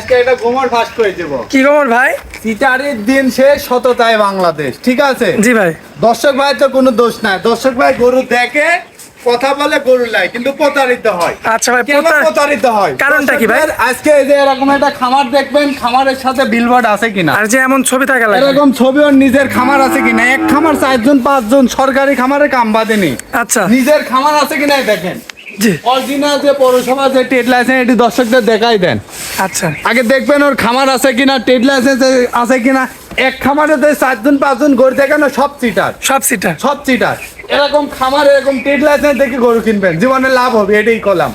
আজকে এটা গোমর করে দেবো। কি খবর ভাই? সিটারের দিন শেষ সততায় বাংলাদেশ ঠিক আছে? জি ভাই। দর্শক ভাই তো কোনো দোষ নাই। দর্শক ভাই গরু দেখে কথা বলে গরু লাই কিন্তু প্রতারিত হয়। আচ্ছা ভাই প্রতারিত হয়? কারণটা কি ভাই? আজকে এই যে এরকম একটা খামার দেখবেন খামারের সাথে বিলবোর্ড আছে কিনা? আর যে এমন ছবি থাকা লাগে। এরকম ছবি ওর নিজের খামার আছে কিনা? এক খামার চারজন পাঁচজন সরকারি খামারে কাম বাঁধেনি। আচ্ছা। নিজের খামার আছে কিনা দেখেন। অরিজিনাল যে পৌরসভা যে ট্রেড লাইসেন্স এটি দর্শকদের দেখাই দেন। আচ্ছা। আগে দেখবেন ওর খামার আছে কিনা ট্রেড লাইসেন্স আছে কিনা। এক চারজন পাঁচজন গরু সব চিটার সব সিটার সব চিটার এরকম খামার এরকম ট্রেড লাইসেন্স দেখে গরু কিনবেন। জীবনে লাভ হবে এটাই কলাম।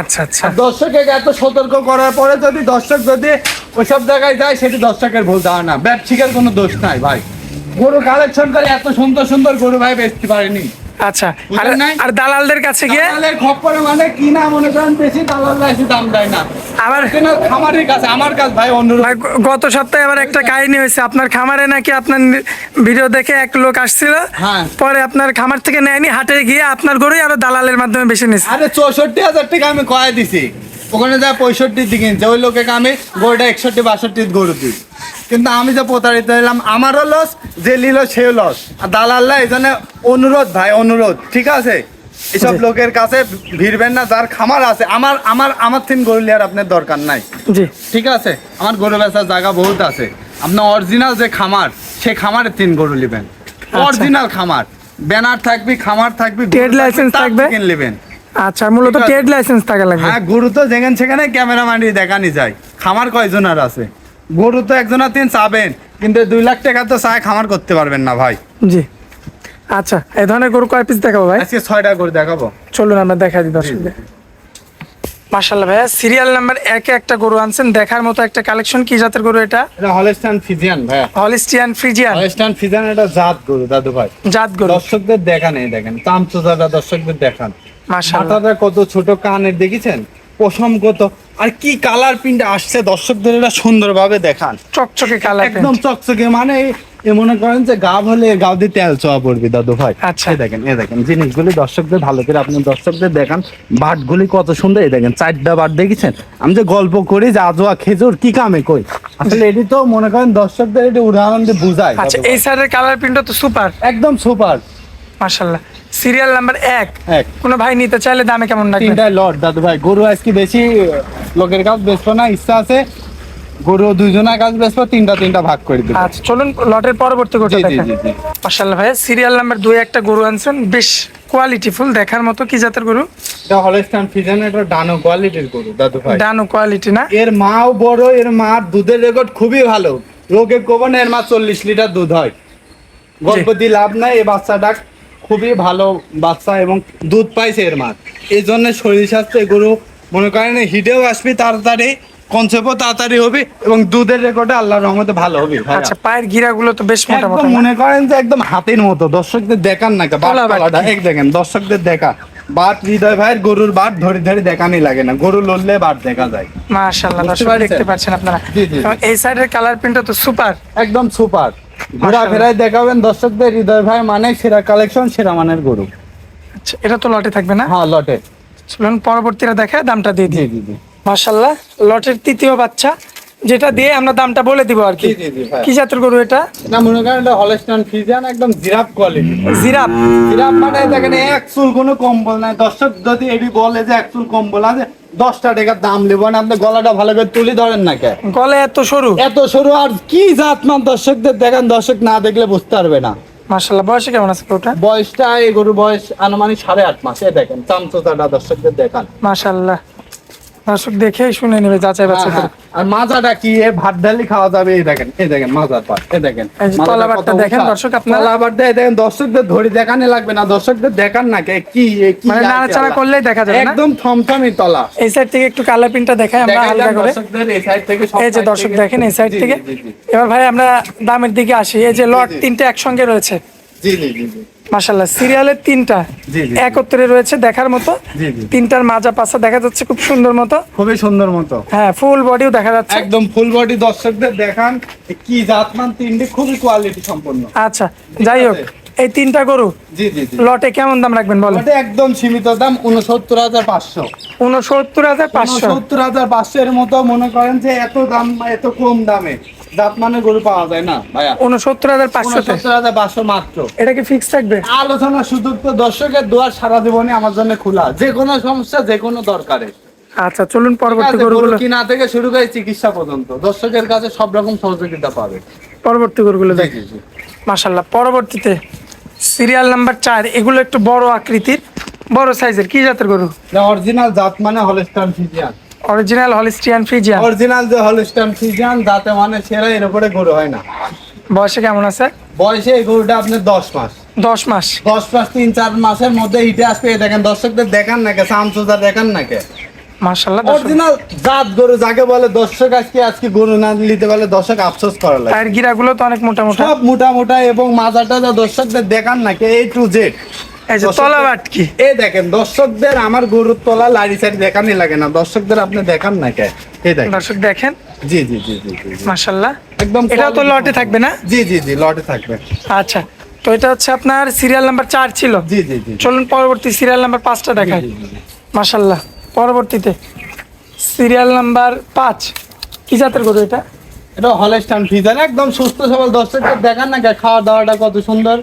আচ্ছা আচ্ছা। আর দর্শককে এত সতর্ক করার পরে যদি দর্শক যদি ওইসব জায়গায় যায় সেটি দর্শকের ভুল ধারণা। ব্যবসায়িকের কোনো দোষ নাই ভাই। গরু কালেকশন করে এত সুন্দর সুন্দর গরু ভাই বেচতে পারেনি। আচ্ছা আর আর দালালদের কাছে গিয়ে? দালালের খপ্পরে মানে কি না মনে করেন? বেশি দালাল বেশি দাম দেয় না। আবার খামারের কাছে আমার কাছে ভাই ভাই, গত সপ্তাহে আবার একটা কাহিনী হয়েছে। আপনার খামারে নাকি আপনার ভিডিও দেখে এক লোক আসছিল? হ্যাঁ। পরে আপনার খামার থেকে নেয়নি হাটে গিয়ে আপনার গরুই আরও দালালের মাধ্যমে বেশি নিচ্ছে আরে চৌষট্টি হাজার টাকা আমি কয়ে দিছি। ওখানে যা পঁয়ষট্টির দিকে ওই লোকে আমি গরুটা একষট্টি বাষট্টি গরু দিই। কিন্তু আমি যে প্রতারিত হলাম আমারও লস যে নিল সেও লস। আর দালাল্লা এই জন্য অনুরোধ ভাই অনুরোধ ঠিক আছে? এসব লোকের কাছে ভিড়বেন না যার খামার আছে। আমার আমার আমার তিন গরু লিয়ার আপনার দরকার নাই। জি। ঠিক আছে? আমার গরু বেচার জায়গা বহুত আছে। আপনার অরিজিনাল যে খামার সে খামারে তিন গরু নেবেন। অরিজিনাল খামার। ব্যানার থাকবি খামার থাকবি ট্রেড লাইসেন্স থাকবে? থেকে নেবেন। আচ্ছা মূলত ট্রেড লাইসেন্স থাকা লাগবে। হ্যাঁ গরু তো যেখানে সেখানে ক্যামেরা মানি দেখানি যায়। খামার কয়জনের আছে? গরু তো একজনের তিন চাবেন কিন্তু দুই লাখ টাকা তো চায় খামার করতে পারবেন না ভাই। জি। আচ্ছা এই ধরনের গরু কয় পিস দেখাবো ভাই? আজকে ছয়টা গরু দেখাবো। চলুন আমরা দেখা দিই দর্শকদের। মার্শাল্লাহ ভাইয়া সিরিয়াল নাম্বার একে একটা গরু আনছেন দেখার মতো একটা কালেকশন কি জাতের গরু এটা? এটা হলেস্টান ফিজিয়ান ভাইয়া। হলিস্টিয়ান ফ্রিজিয়ান হলেস্টান ফিজিয়ান এটা জাত গরু দাদু ভাই। জাত গরু। দর্শকদের দেখান এই দেখেন চামচুদাটা দর্শকদের দেখান। মার্শাল্লাহ মাথাটা কত ছোট কানের দেখেছেন? পশম কত আর কি কালার প্রিন্ট আসছে দর্শকদের এটা সুন্দরভাবে দেখান। চকচকে কালার একদম চকচকে মানে এ মনে করেন যে গাব হলে গাব দিয়ে তেল চোয়া পড়বে দাদু ভাই। আচ্ছা। দেখেন এই দেখেন জিনিসগুলি দর্শকদের ভালো করে আপনি দর্শকদের দেখান বাটগুলি কত সুন্দর এই দেখেন চারটা বাট দেখেছেন? আমি যে গল্প করি যে আজোয়া খেজুর কি কামে কই? আসলে এটি তো মনে করেন দর্শকদের এটি উদাহরণ দিয়ে বুঝায় আচ্ছা। এই সাইডের কালার প্রিন্টটা তো সুপার একদম সুপার মার্শাল্লাহ সিরিয়াল নাম্বার এক। কোনো ভাই নিতে চাইলে দামে কেমন রাখবেন? তিনটায় লট দাদু ভাই। গরু আজকে বেশি লোকের কাছ বেচবো না ইচ্ছা আছে। গরু দুইজনের কাছ বেচবো তিনটা তিনটা ভাগ করে দিবো। আচ্ছা চলুন লটের পরবর্তী জি দেখেন। জি ভাই সিরিয়াল নাম্বার দুই একটা গরু আনছেন। বেশ কোয়ালিটিফুল দেখার মতো কি জাতের গরু? এটা হলস্টাইন ফিজান এটা ডানো কোয়ালিটির গরু দাদু ভাই। ডানো কোয়ালিটি না? এর মাও বড় এর মা দুধের রেকর্ড খুবই ভালো। রোগে কোবনে এর মা চল্লিশ লিটার দুধ হয়। গল্প দিয়ে লাভ নাই এই বাচ্চাটা খুবই ভালো বাচ্চা এবং দুধ পাইছে এর মার এই জন্য শরীর স্বাস্থ্য গরু মনে করেন হিটেও আসবে তাড়াতাড়ি কনসেপ্টও তাড়াতাড়ি হবে এবং দুধের রেকর্ডে আল্লাহর রহমতে ভালো হবে। আচ্ছা পায়ের গিরাগুলো তো বেশ মোটা মোটা। মনে করেন যে একদম হাতের মতো দর্শকদের দেখান না তলা বাট। বাটপালাটা এক দেখেন দর্শকদের দেখা। বাট হৃদয় ভাইয়ের গরুর বাট ধরে ধরে দেখানি লাগে না। গরু লড়লে বাট দেখা যায়। মাশাআল্লাহ দর্শক দেখতে পাচ্ছেন আপনারা। এই সাইডের কালার প্রিন্টটা তো সুপার একদম সুপার ঘোরাফেরায় দেখাবেন দর্শকদের হৃদয় ভাই মানে সেরা কালেকশন সেরা মানের গরু। আচ্ছা এটা তো লটে থাকবে না? হ্যাঁ লটে। চলুন পরবর্তীরা দেখে দামটা দিয়ে জি দিই জি। লটের তৃতীয় বাচ্চা যেটা দিয়ে আমরা দামটা বলে দিব আর কি। কি জাতের গরু এটা? না মনে করেন এটা হলস্টাইন ফিজিয়ান একদম জিরাফ কোয়ালিটি জিরাপ জিরাফ মানে দেখেন এক চুল কোনো কম্বল নাই। দর্শক যদি এটি বলে যে এক চুল কম্বল আছে দশটা টাকার দাম নেব না আপনি গলাটা ভালো করে তুলি ধরেন না কে? গলা এত সরু? এত সরু আর কি জাত জাতমান দর্শকদের দেখেন দর্শক না দেখলে বুঝতে পারবে না। মাশাআল্লাহ বয়স কেমন আছে গরুটা? বয়সটা এই গরুর বয়স আনুমানিক সাড়ে আট মাস দেখেন চামচোটাটা দর্শকদের দেখান। মাশাআল্লাহ। দর্শক দেখেই শুনে নেবে যাচাই বাছাই হ্যাঁ, করে। হ্যাঁ। আর মাজাটা কি? এ ভাত ডালি খাওয়া যাবে এই দেখেন এই দেখেন মাজার পাট এই দেখেন। তলাবারটা দেখেন দর্শক আপনারা। তলাবারটা এই দেখেন দর্শকদের ধরে দেখানি লাগবে না। দর্শকদের দেখান না কে কি কি মানে নাড়াচাড়া করলেই দেখা যাবে একদম থমথমি তলা। এই সাইড থেকে একটু কালার প্রিন্টটা দেখাই আমরা হালকা করে। এই সাইড থেকে সব এই যে দর্শক দেখেন এই সাইড থেকে। এবার ভাই আমরা দামের দিকে আসি। এই যে লট। তিনটে একসঙ্গে রয়েছে। জি জি জি। জি মাশাল্লাহ সিরিয়ালের তিনটা। একত্রে রয়েছে দেখার মতো। তিনটার মাজা পাশা দেখা যাচ্ছে খুব সুন্দর মতো। খুবই সুন্দর মতো। হ্যাঁ ফুল বডিও দেখা যাচ্ছে। একদম ফুল বডি দর্শকদের দেখান কি জাতমান তিনটি খুবই কোয়ালিটি সম্পন্ন। আচ্ছা যাই হোক এই তিনটা গরু জি জি লটে কেমন দাম রাখবেন বলেন? ওটা একদম সীমিত দাম উনসত্তর হাজার পাঁচশো। উনসত্তর হাজার পাঁচশো। উনসত্তর হাজার পাঁচশো এর মতো মনে করেন যে এত দাম এত কম দামে। গরু পাওয়া যায় না ভাইয়া। উনসত্তর হাজার হাজার পাঁচশো মাত্র। এটা কি ফিক্স থাকবে? আলোচনার সুযোগ তো দর্শকের দোয়ার সারা জীবনে আমার জন্য খোলা। যে কোনো সমস্যা যে কোনো দরকারে। আচ্ছা চলুন পরবর্তী গরুগুলো কিনা থেকে শুরু করে চিকিৎসা পর্যন্ত। দর্শকের কাছে সব রকম সহযোগিতা পাবে। পরবর্তী গরুগুলো জি দেখ। জি জি। মাশাল্লাহ পরবর্তীতে সিরিয়াল নাম্বার চার এগুলো একটু বড় আকৃতির। বড় সাইজের কি জাতের গরু? অরিজিনাল জাত মানে Holstein Friesian original Holstein Friesian original যে হলস্টান ফিজিয়ান জাতে মানে সেরা এর উপরে গরু হয় না। বয়সে কেমন আছে? বয়সে এই গরুটা আপনার দশ মাস। দশ মাস। দশ মাস তিন চার মাসের মধ্যে হিটে আসবে। এই দেখেন দর্শকদের দেখান নাকি সামসুদা দেখান নাকি? মাশাল্লাহ অরিজিনাল জাত গরু যাকে বলে দর্শক আজকে আজকে গরু না নিতে বলে দর্শক আফসোস করা লাগে। টায়ার গিরাগুলো তো অনেক মোটা মোটা সব মোটা মোটা এবং মাজাটা যা দর্শকদের দেখান নাকি এই টু জেড তলা বাটকি এই দেখেন দর্শকদের আমার গরুর তলা লাড়ি সাইড দেখানি লাগে না। দর্শকদের আপনি দেখান না কে? এই দেখেন। দর্শক দেখেন? জি জি। একদম এটাও তো লটে থাকবে না? জি জি জি লটে থাকবে। আচ্ছা তো এটা হচ্ছে আপনার সিরিয়াল নাম্বার চার ছিল। জি জি জি। চলুন পরবর্তী সিরিয়াল নাম্বার পাঁচটা দেখাই। মাশাল্লাহ পরবর্তীতে সিরিয়াল নাম্বার পাঁচ। কি জাতের গরু এটা? এটা হলস্টান ফিজার। একদম সুস্থ সবল। দর্শকদের দেখান না কে? খাওয়া দাওয়াটা কত সুন্দর।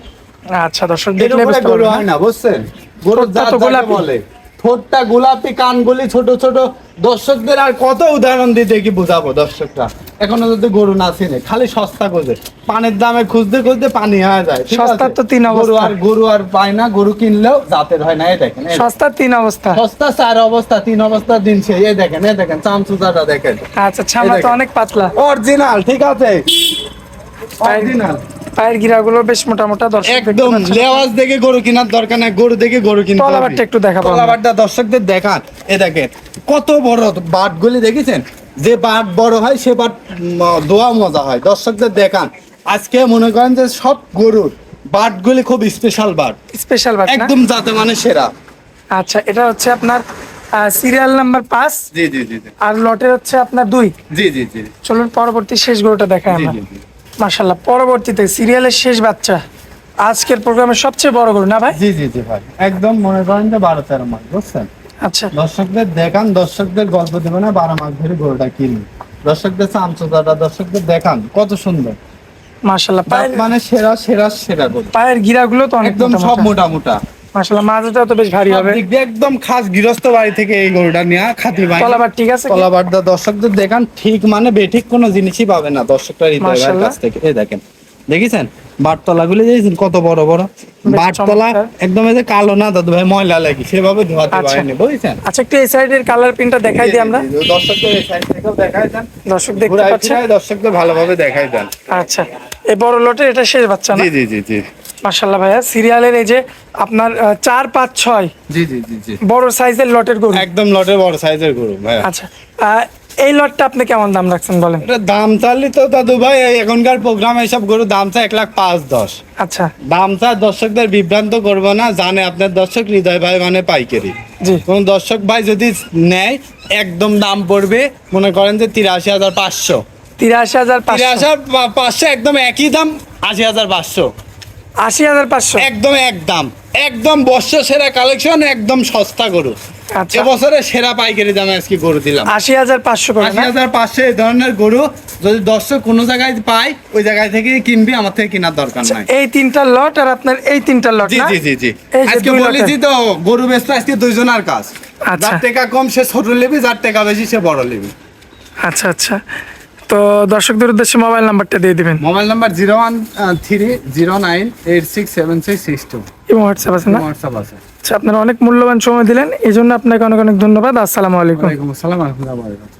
আচ্ছা দর্শক দেখলে বুঝতে গরু পারবেন হয় না বুঝছেন? গরুর ঠোঁটটা জাত গোলাপি। বলে। ঠোঁটটা গোলাপি কানগুলি ছোট ছোট। দর্শকদের আর কত উদাহরণ দিতে কি বুঝাবো দর্শকরা? এখনও যদি গরু না চিনে খালি সস্তা খোঁজে। পানির দামে খুঁজতে খুঁজতে পানি হয়ে যায় সস্তার তো তিন গরু আর গরু আর পায় না গরু কিনলেও জাতের হয় না এই দেখেন সস্তার তিন অবস্থা। সস্তা চার অবস্থা তিন অবস্থা দিন সে এই দেখেন এই দেখেন চামচুদাটা দেখেন। আচ্ছা ছামা তো অনেক পাতলা। অরিজিনাল ঠিক আছে? অরিজিনাল। পায়ের গিরাগুলো বেশ মোটা মোটা দর্শক একদম লেওয়াজ দেখে গরু কেনার দরকার নাই গরু দেখে গরু কিনতে তলাবারটা একটু। তলাবারটা দর্শকদের দেখান। এ দেখেন কত বড় দেখেছেন? যে বাট বড় হয় সে বাট দোয়া মজা হয়। দর্শকদের দেখান। আজকে মনে করেন যে সব গরুর বাটগুলি খুব স্পেশাল বাট। স্পেশাল বাট একদম যাতে মানে সেরা। আচ্ছা এটা হচ্ছে আপনার সিরিয়াল নাম্বার পাঁচ জি জি জি আর লটের হচ্ছে আপনার দুই। জি জি জি। চলুন পরবর্তী শেষ গরুটা দেখায় আমরা। মাশাল্লাহ পরবর্তীতে সিরিয়ালের শেষ বাচ্চা। আজকের প্রোগ্রামের সবচেয়ে বড় গরু না ভাই? জি জি জি ভাই। একদম মনে করেন যে বারো তেরো মাস বুঝছেন? আচ্ছা। দর্শকদের দেখান দর্শকদের গল্প দেবে না বারো মাস ধরে গরুটা কিনি। দর্শকদের চামচুদাটা দর্শকদের দেখান কত সুন্দর। মাশাল্লাহ পায়ের মানে সেরা সেরা সেরা গরু। পায়ের গিরাগুলো তো অনেক একদম সব মোটা মোটা। মাশাল্লাহ মাথাটাও তো বেশ ভারী হবে। একদম খাস গৃহস্থ বাড়ি থেকে এই গরুটা নেওয়া খাতি ভাই তলাবার ঠিক আছে কি? কলাবারটা দর্শকদের দেখান ঠিক মানে বেঠিক কোনো জিনিসই পাবে না দর্শকরা হৃদয় ভাইয়ের কাছ থেকে। এই দেখেন দেখেছেন? বাটতলা গুলি দেখেছেন? কত বড় বড়? বাটতলা একদম এই যে কালো না দাদু ভাই ময়লা লাগি সেভাবে ধোয়াতে আচ্ছা। পারেনি বুঝছেন? আচ্ছা একটু এই সাইডের কালার প্রিন্টটা দেখাই দিই আমরা। দর্শকদের এই side থেকেও দেখাই দেন। দর্শক দেখতে পাচ্ছে দর্শকদের ভালোভাবে দেখাই দেন। আচ্ছা এই বড় লটের এটা শেষ বাচ্চা না? জি জি জি জি। মাশাল্লাহ ভাইয়া। সিরিয়ালের এই যে আপনার চার পাঁচ ছয় জি জি জি জি। বড় সাইজের লটের গরু। একদম লটের বড় সাইজের গরু ভাই আচ্ছা এই লটটা আপনি কেমন দাম রাখছেন বলেন? দাম চাললি তো দাদু ভাই এখনকার প্রোগ্রাম এইসব গরু দাম চা এক লাখ পাঁচ দশ। আচ্ছা। দাম চা দর্শকদের বিভ্রান্ত করব না জানে আপনার দর্শক হৃদয় ভাই মানে পাইকারি। জি। কোন দর্শক ভাই যদি নেয় একদম দাম পড়বে মনে করেন যে তিরাশি হাজার পাঁচশো। তিরাশি হাজার তিরাশি হাজার পাঁচশো একদম একই দাম আশি হাজার পাঁচশো। আশি হাজার পাঁচশো। একদম এক দাম একদম বর্ষ সেরা কালেকশন একদম সস্তা গরু। আচ্ছা। এবছরে সেরা পাইকারি দামে আজকে গরু দিলাম। আশি হাজার পাঁচশো আশি হাজার পাঁচশো এই ধরনের গরু যদি দর্শক কোনো জায়গায় পায় ওই জায়গায় থেকে কিনবি আমার থেকে কেনার দরকার নাই। এই তিনটা লট আর আপনার এই তিনটা লট জি জি জি জি। আজকে বলেছি তো গরু বেচতে আজকে দুইজনের কাজ। আচ্ছা। যার টাকা কম সে ছোট নেবি যার টাকা বেশি সে বড় নেবি। আচ্ছা আচ্ছা। তো দর্শকদের উদ্দেশ্যে মোবাইল নাম্বারটা দিয়ে দিবেন। Mobile number zero one three zero nine eight six seven six six two এবং হোয়াটসঅ্যাপ আছে না? হোয়াটসঅ্যাপ আছে। আচ্ছা আপনারা অনেক মূল্যবান সময় দিলেন এই জন্য আপনাকে অনেক অনেক ধন্যবাদ। আসসালামু আলাইকুম। আসসালাম রহমতুল্লাহ